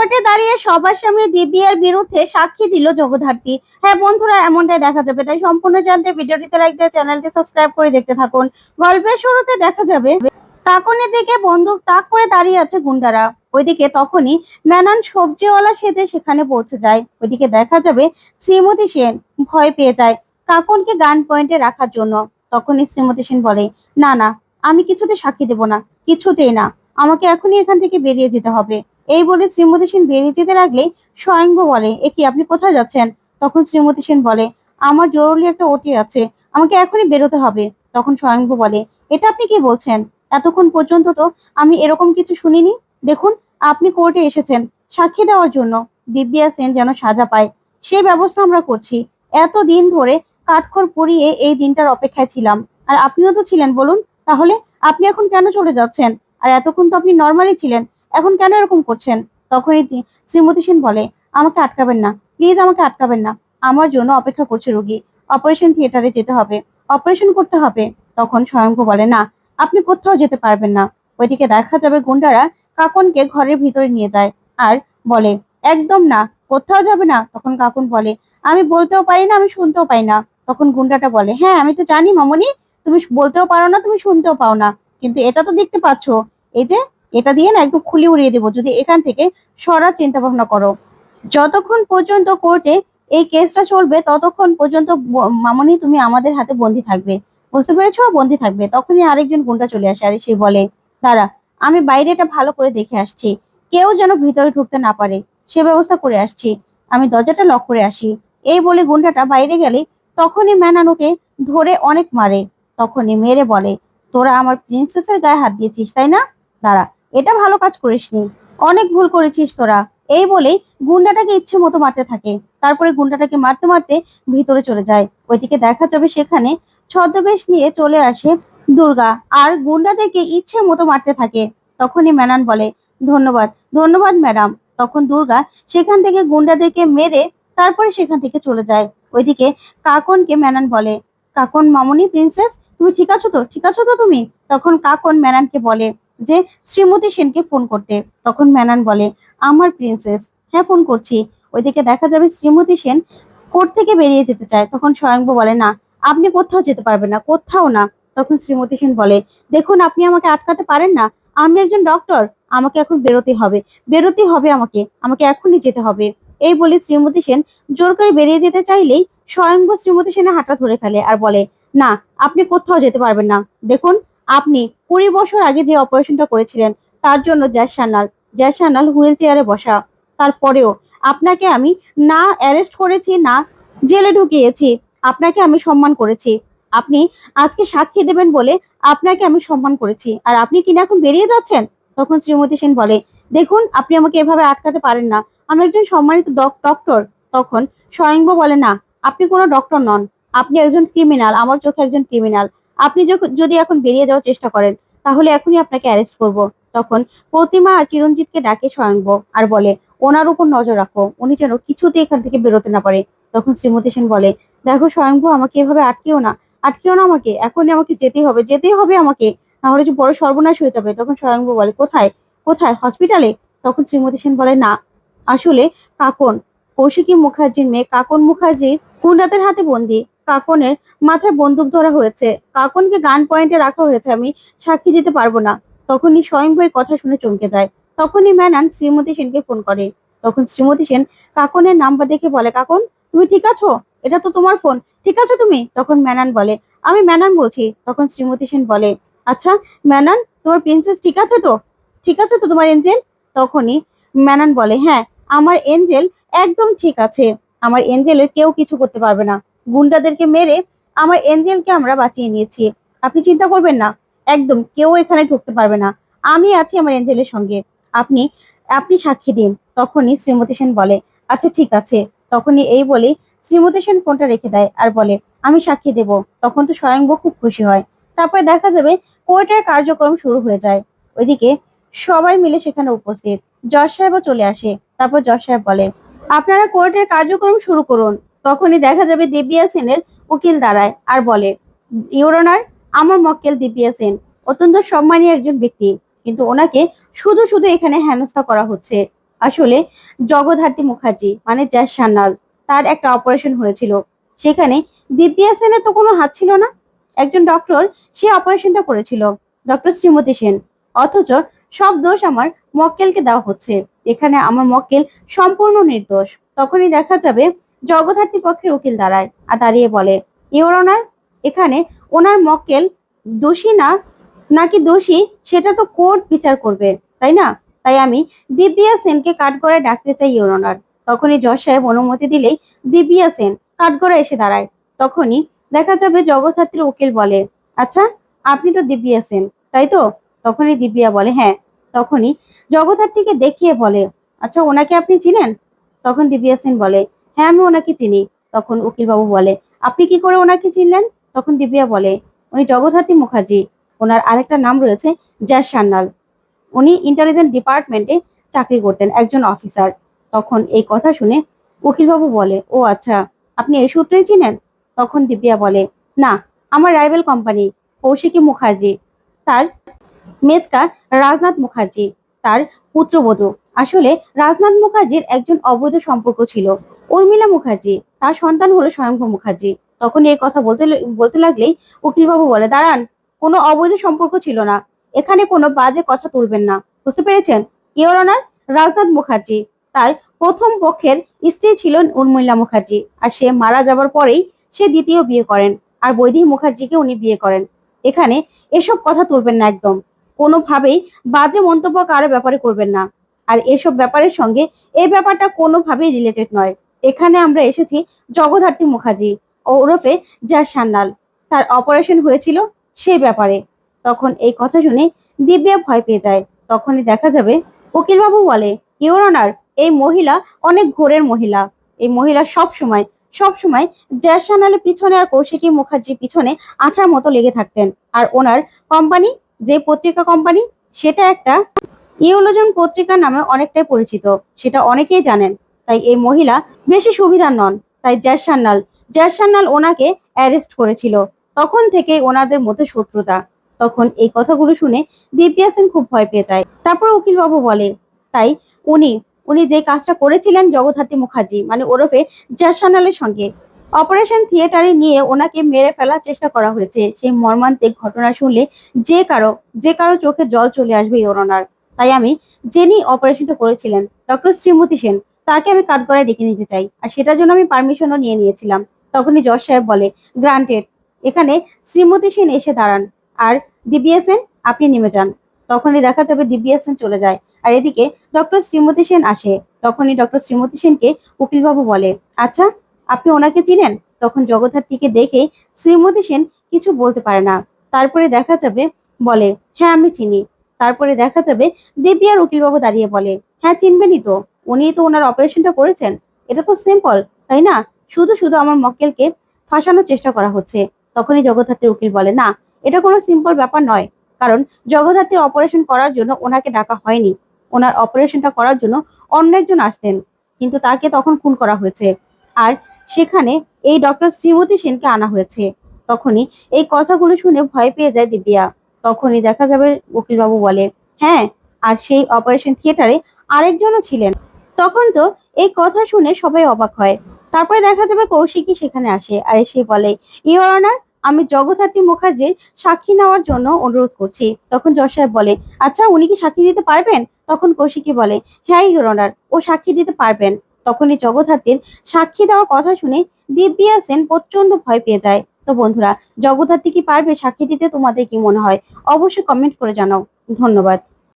কোর্টে দাঁড়িয়ে সবার সামনে দিব্যার বিরুদ্ধে সাক্ষী দিল জগধার্তী হ্যাঁ বন্ধুরা, এমনটাই দেখা যাবে। তাই সম্পূর্ণ জানতে ভিডিওটিতে লাইক দিয়ে চ্যানেলটি সাবস্ক্রাইব করে দেখতে থাকুন। গল্পের শুরুতে দেখা যাবে, কাকনের দিকে বন্দুক তাক করে দাঁড়িয়ে আছে গুন্ডারা। ওইদিকে তখনই ম্যানান সবজিওয়ালা সেজে সেখানে পৌঁছে যায়। ওইদিকে দেখা যাবে শ্রীমতী সেন ভয় পেয়ে যায় কাকনকে গান পয়েন্টে রাখার জন্য। তখনই শ্রীমতী সেন বলে, না না, আমি কিছুতে সাক্ষী দেব না, কিছুতেই না। আমাকে এখনই এখান থেকে বেরিয়ে যেতে হবে। এই বলে শ্রীমতী সেন বেরিয়ে যেতে লাগলেই স্বয়ংভ বলে, এ কি, আপনি কোথায় যাচ্ছেন? তখন শ্রীমতী সেন বলে, আমার জরুরি একটা ওটি আছে, আমাকে এখনই বেরোতে হবে। তখন স্বয়ংভ বলে, এটা আপনি কি বলছেন? এতক্ষণ পর্যন্ত তো আমি এরকম কিছু শুনিনি। দেখুন, আপনি কোর্টে এসেছেন, সাক্ষী দেওয়ার জন্য, দিব্যা সেন যেন সাজা পায়। সেই ব্যবস্থা আমরা করছি। এত দিন ধরে কাঠখড় পুড়িয়ে এই দিনটার অপেক্ষায় ছিলাম। আর আপনিও তো ছিলেন, বলুন। তাহলে আপনি এখন কেন চলে যাচ্ছেন? আর এতক্ষণ তো আপনি নর্মালি ছিলেন। এখন কেন এরকম করছেন? তখনই শ্রীমতী সেন বলে, আমাকে আটকাবেন না। প্লিজ আমাকে আটকাবেন না। আমার জন্য অপেক্ষা করছে রোগী। অপারেশন থিয়েটারে যেতে হবে। অপারেশন করতে হবে। তখন স্বয়ংভ বলে, না, আপনি কোথাও যেতে পারবেন না। ওইদিকে দেখা যাবে গুন্ডারা কাকনকে ঘরের ভিতরে নিয়ে যায়। আর বলে, একদম না, কোথাও যাবে না? তখন কাকুন বলে, আমি বলতেও পারি না, আমি শুনতেও পাই না। তখন গুন্ডাটা বলে হ্যাঁ আমি তো জানি মামনি, তুমি বলতেও পারো না, তুমি শুনতেও পাও না। কিন্তু এটা তো দেখতে পাচ্ছ। এই যে এটা দিয়ে না একটু খুলি উড়িয়ে দেবো। যদি এখান থেকে সরার চিন্তা ভাবনা করো। যতক্ষণ পর্যন্ত কোর্টে এই কেসটা চলবে, ততক্ষণ পর্যন্ত মামনি তুমি আমাদের হাতে বন্দি থাকবে। বুঝতে পেরেছ? বন্দি থাকবে। তখনই আরেকজন গুন্ডা চলে আসে আর সে বলে, দাঁড়া, আমি বাইরেটা ভালো করে দেখে আসছি। কেউ যেন ভিতরে ঢুকতে না পারে। সে ব্যবস্থা করে আসছি। আমি দরজাটা লক করে আসি। এই বলে গুন্ডাটা বাইরে গেলে তখনই ম্যানানোকে ধরে অনেক মারে। তখনই মেরে বলে, তোরা আমার প্রিন্সেসের গায়ে হাত দিয়েছিস, তাই না? দাঁড়া এটা ভালো কাজ করিসনি। অনেক ভুল করেছিস তোরা। এই বলেই গুন্ডাটাকে ইচ্ছে মতো মারতে থাকে। তারপরে গুন্ডাটাকে মারতে মারতে ভিতরে চলে যায়। ওইদিকে দেখা যাবে সেখানে ছদ্মবেশ নিয়ে চলে আসে দুর্গা। আর গুন্ডাদেরকে ইচ্ছে মতো মারতে থাকে। তখনই ম্যানান বলে, ধন্যবাদ ধন্যবাদ ম্যাডাম। তখন দুর্গা সেখান থেকে গুন্ডাদেরকে মেরে তারপরে সেখান থেকে চলে যায়। ওইদিকে কাকনকে ম্যানান বলে, কাকন মামনি, প্রিন্সেস, তুমি ঠিক আছো তো? ঠিক আছো তো তুমি? তখন কাকন ম্যানানকে বলে যে শ্রীমতী সেনকে ফোন করতে, তখন ম্যানান বলে, আমার প্রিন্সেস হ্যাঁ ফোন করছি। ওইদিকে দেখা যাবে শ্রীমতী সেন কোর্ট থেকে বেরিয়ে যেতে চায়। তখন স্বয়ংভ বলে, না, আপনি কোথাও যেতে পারবেন না, কোথাও না। তখন শ্রীমতী সেন বলে, দেখুন, আপনি আমাকে আটকাতে পারেন না। আমি একজন ডক্টর আমাকে এখন বেরোতে হবে। বেরোতে হবে আমাকে আমাকে এখনই যেতে হবে। এই বলে শ্রীমতী সেন জোর করে বেরিয়ে যেতে চাইলেই স্বয়ংভ শ্রীমতী সেনের হাতটা ধরে ফেলে আর বলে, না, আপনি কোথাও যেতে পারবেন না। দেখুন আপনি কুড়ি বছর আগে যে অপারেশনটা করেছিলেন, তার জন্য জ্যাস সান্যাল। জ্যাস সান্যাল হুইল চেয়ারে বসা। তারপরেও আপনাকে আমি না অ্যারেস্ট করেছি, না জেলে ঢুকিয়েছি, আপনাকে আমি সম্মান করেছি। আপনি আজকে সাক্ষী দেবেন বলে আপনাকে আমি সম্মান করেছি। আর আপনি কিনা এখন বেরিয়ে যাচ্ছেন? তখন শ্রীমতী সেন বলে, দেখুন, আপনি আমাকে এভাবে আটকাতে পারেন না। আমি একজন সম্মানিত ডক্টর তখন স্বয়ংভ বলে, না, আপনি কোনো ডক্টর নন। আপনি একজন ক্রিমিনাল আমার চোখে একজন ক্রিমিনাল আপনি যদি এখন বেরিয়ে যাওয়ার চেষ্টা করেন, তাহলে এখনই আপনাকে অ্যারেস্ট করব। তখন প্রতিমা আর চিরঞ্জিতকে ডাকে স্বয়ংভ আর বলে, ওনার উপর নজর রাখো, উনি যেন কিছুতে এখান থেকে বেরোতে না পারে। তখন শ্রীমতী সেন বলে, দেখো স্বয়ংভু আমাকে এভাবে আটকেও না আটকেও না আমাকে, এখনই আমাকে যেতেই হবে যেতেই হবে আমাকে, নাহলে যে বড় সর্বনাশ হয়ে যাবে। তখন স্বয়ংভু বলে, কোথায় কোথায় হসপিটালে তখন শ্রীমতী সেন বলে, না, আসলে কাকন, কৌশিকী মুখার্জির মেয়ে কাকন মুখার্জির গুন্ডাদের হাতে বন্দি। কাকনের মাথায় বন্দুক ধরা হয়েছে। কাকনকে গান পয়েন্টে রাখা হয়েছে, আমি সাক্ষী দিতে পারব না। তখনই স্বয়ংভু এই কথা শুনে চমকে যায়। তখনই ম্যানান শ্রীমতী সেনকে ফোন করে। তখন শ্রীমতী সেন কাকনের নাম্বার দেখে বলে, কাকন, তুমি ঠিক আছো? এটা তো তোমার ফোন। ঠিক আছো তুমি? তখন ম্যানান বলে, আমি ম্যানান বলছি। তখন শ্রীমতী সেন বলে আচ্ছা ম্যানান, তোমার প্রিন্সেস ঠিক আছে তো? ঠিক আছে তো তোমার এঞ্জেল? তখনই ম্যানান বলে হ্যাঁ আমার এঞ্জেল একদম ঠিক আছে। আমার এঞ্জেলের কেউ কিছু করতে পারবে না। গুন্ডাদেরকে মেরে আমার এঞ্জেলকে আমরা বাঁচিয়ে নিয়েছি। আপনি চিন্তা করবেন না, একদম কেউ এখানে ঢুকতে পারবে না। আমি আছি আমার এঞ্জেলের সঙ্গে। আপনি আপনি সাক্ষী দিন, তখনই শ্রীমতী সেন বলে আচ্ছা ঠিক আছে। তখনই এই বলে, শ্রীমতী সেন ফোনটা রেখে দেয় আর বলে, আমি সাক্ষী দেব। তখন তো স্বয়ংভ খুব খুশি হয়। তারপরে দেখা যাবে কোর্টের কার্যক্রম শুরু হয়ে যায়। ওইদিকে সবাই মিলে সেখানে উপস্থিত। জজ সাহেবও চলে আসে। তারপর জজ সাহেব বলে, আপনারা কোর্টের কার্যক্রম শুরু করুন। তখনই দেখা যাবে দিব্যা সেনের উকিল দাঁড়ায় আর বলে ইউরোনার আমার মক্কেল দিব্যা সেন। অত্যন্ত সম্মানীয় একজন ব্যক্তি। কিন্তু ওনাকে শুধু শুধু এখানে হেনস্থা করা হচ্ছে। আসলে জগদ্ধাত্রী মুখার্জি মানে জ্যাস সান্যাল, তার একটা অপারেশন হয়েছিল। সেখানে দিব্যা সেনের তো কোনো হাত ছিল না। একজন ডক্টর সে অপারেশনটা করেছিল, ডক্টর শ্রীমতী সেন। অথচ সব দোষ আমার মক্কেলকে দেওয়া হচ্ছে। এখানে আমার মক্কেল সম্পূর্ণ নির্দোষ। তখনই দেখা যাবে জগদ্ধাত্রী পক্ষের উকিল দাঁড়ায় আর দাঁড়িয়ে বলে, ইওর অনার, এখানে ওনার মক্কেল দোষী না, নাকি দোষী সেটা তো কোর্ট বিচার করবে, তাই না? তাই আমি দিব্যা সেনকে কাঠগড়ায় ডাকতে চাই, ইওর অনার। তখনই জজ সাহেব অনুমতি দিলেই দিব্যা সেন কাঠগড়ায় এসে দাঁড়ায়। তখনই দেখা যাবে জগদ্ধাত্রীর উকিল বলে আচ্ছা আপনি তো দিব্যা সেন, তাই তো? তখনই দিব্যা বলে হ্যাঁ। তখনই জগদ্ধাত্রীকে দেখিয়ে বলে আচ্ছা ওনাকে আপনি চিনেন? তখন দিব্যা সেন বলে হ্যাঁ আমি ওনাকে চিনি। তখন উকিল বাবু বলে, আপনি কি করে ওনাকে চিনলেন? তখন দিব্যা বলে, উনি জগদ্ধাত্রী মুখার্জি। ওনার আরেকটা নাম রয়েছে জ্যাস সান্যাল। উনি ইন্টেলিজেন্স ডিপার্টমেন্টে চাকরি করতেন, একজন অফিসার তখন এই কথা শুনে উকিলবাবু বলে, ও আচ্ছা আপনি এই সূত্রেই চিনেন? তখন দিব্যা বলে, না, আমার রাইভেল কোম্পানি কৌশিকী মুখার্জি। তার মেজকা রাজনাথ মুখার্জি। তার পুত্রবধূ। আসলে রাজনাথ মুখার্জির একজন অবৈধ সম্পর্ক ছিল। উর্মিলা মুখার্জি, তার সন্তান হলো স্বয়ংভূ মুখার্জি। তখন এই কথা বলতে বলতে লাগলেই উকিলবাবু বলে, দাঁড়ান, কোনো অবৈধ সম্পর্ক ছিল না। এখানে কোনো বাজে কথা তুলবেন না। বুঝতে পেরেছেন? ইওর অনার রাজনাথ মুখার্জি, তার প্রথম পক্ষের স্ত্রী ছিলেন উর্মিলা মুখার্জি, আর সে মারা যাবার পরেই সে দ্বিতীয় বিয়ে করেন, আর বৈদিক মুখার্জিকে উনি বিয়ে করেন। এখানে এসব কথা তুলবেন না একদম। কোনোভাবেই বাজে মন্তব্য কারও ব্যাপারে করবেন না। আর এসব ব্যাপারের সঙ্গে এই ব্যাপারটা কোনোভাবেই রিলেটেড নয়। এখানে আমরা এসেছি জগদ্ধাত্রী মুখার্জি ওরফে যা সান্যাল। তার অপারেশন হয়েছিল সেই ব্যাপারে। তখন এই কথা শুনে দিব্যা ভয় পেয়ে যায়। তখনই দেখা যাবে উকিলবাবু বলে ইওর অনার এই মহিলা অনেক ঘোরের মহিলা। এই মহিলা সব সময় সব সময় জ্যাস সান্যালের পিছনে আর কৌশিকী মুখার্জির পিছনে আঠার মতো লেগে থাকতেন। আর ওনার কোম্পানি যে পত্রিকা কোম্পানি সেটা একটা ইউলোজন পত্রিকা নামে অনেকটাই পরিচিত। সেটা অনেকেই জানেন। তাই এই মহিলা বেশি সুবিধার নন। তাই জ্যাস সান্যাল জ্যাস সান্যাল ওনাকে অ্যারেস্ট করেছিল। তখন থেকে ওনাদের মধ্যে শত্রুতা। তখন এই কথাগুলো শুনে দিব্যা সেন খুব ভয় পেয়ে যায়। তারপর উকিলবাবু বলে, তাই উনি উনি যে কাজটা করেছিলেন জগদ্ধাত্রী মুখার্জি মানে ওরফে জ্যাস সান্যালের সঙ্গে, অপারেশন থিয়েটারে নিয়ে ওনাকে মেরে ফেলার চেষ্টা করা হয়েছে। সেই মর্মান্তিক ঘটনা শুনলে যে কারও যে কারও চোখে জল চলে আসবে ইওর অনার তাই আমি যিনি অপারেশনটা করেছিলেন। ডক্টর শ্রীমতী সেন তাকে আমি কাঠগড়ায় ডেকে নিতে চাই। আর সেটার জন্য আমি পারমিশনও নিয়ে নিয়েছিলাম। তখনই জজ সাহেব বলে গ্রান্টেড এখানে শ্রীমতী সেন এসে দাঁড়ান। আর দিব্যা সেন, আপনি নেমে যান। তখনই দেখা যাবে দিব্যা সেন চলে যায়। আর এদিকে ডক্টর শ্রীমতী সেন আসে। তখনই ডক্টর শ্রীমতী সেনকে উকিলবাবু বলে আচ্ছা আপনি ওনাকে চিনেন? তখন জগদ্ধাত্রীকে দেখে শ্রীমতী সেন কিছু বলতে পারে না। তারপরে দেখা যাবে, বলে হ্যাঁ আমি চিনি। তারপরে দেখা যাবে দেবী আর উকিলবাবু দাঁড়িয়ে বলে হ্যাঁ চিনবেনই তো। উনি তো ওনার অপারেশনটা করেছেন। এটা তো সিম্পল তাই না? শুধু শুধু আমার মক্কেলকে ফাঁসানোর চেষ্টা করা হচ্ছে। তখনই জগদ্ধাত্রী উকিল বলে, না, এটা কোনো সিম্পল ব্যাপার নয়। কারণ জগদ্ধাত্রীর অপারেশন করার জন্য ওনাকে ডাকা হয়নি। ওনার অপারেশনটা করার জন্য অন্য একজন আসতেন। কিন্তু তাকে তখন খুন করা হয়েছে। আর সেখানে এই ডক্টর শ্রীমতী সেনকে আনা হয়েছে। তখনই এই কথাগুলো শুনে ভয় পেয়ে যায় দিব্যা। তখনই দেখা যাবে উকিলবাবু বলে হ্যাঁ আর সেই অপারেশন থিয়েটারে আরেকজনও ছিলেন। তখন তো এই কথা শুনে সবাই অবাক হয়। তারপরে দেখা যাবে কৌশিকী সেখানে আসে আর এসে বলে ইওর অনার, আমি জগদ্ধাত্রী মুখার্জির সাক্ষী নেওয়ার জন্য অনুরোধ করছি। তখন জজ সাহেব বলে আচ্ছা উনি কি সাক্ষী দিতে পারবেন? তখন কৌশিকী বলে হ্যাঁ ইওর অনার, ও সাক্ষী দিতে পারবেন। তখনই জগদ্ধাত্রীর সাক্ষী দেওয়ার কথা শুনে দিব্যা সেন প্রচণ্ড ভয় পেয়ে যায়। তো বন্ধুরা, জগদ্ধাত্রী কি পারবে সাক্ষী দিতে? তোমাদের কি মনে হয়? অবশ্যই কমেন্ট করে জানাও। ধন্যবাদ।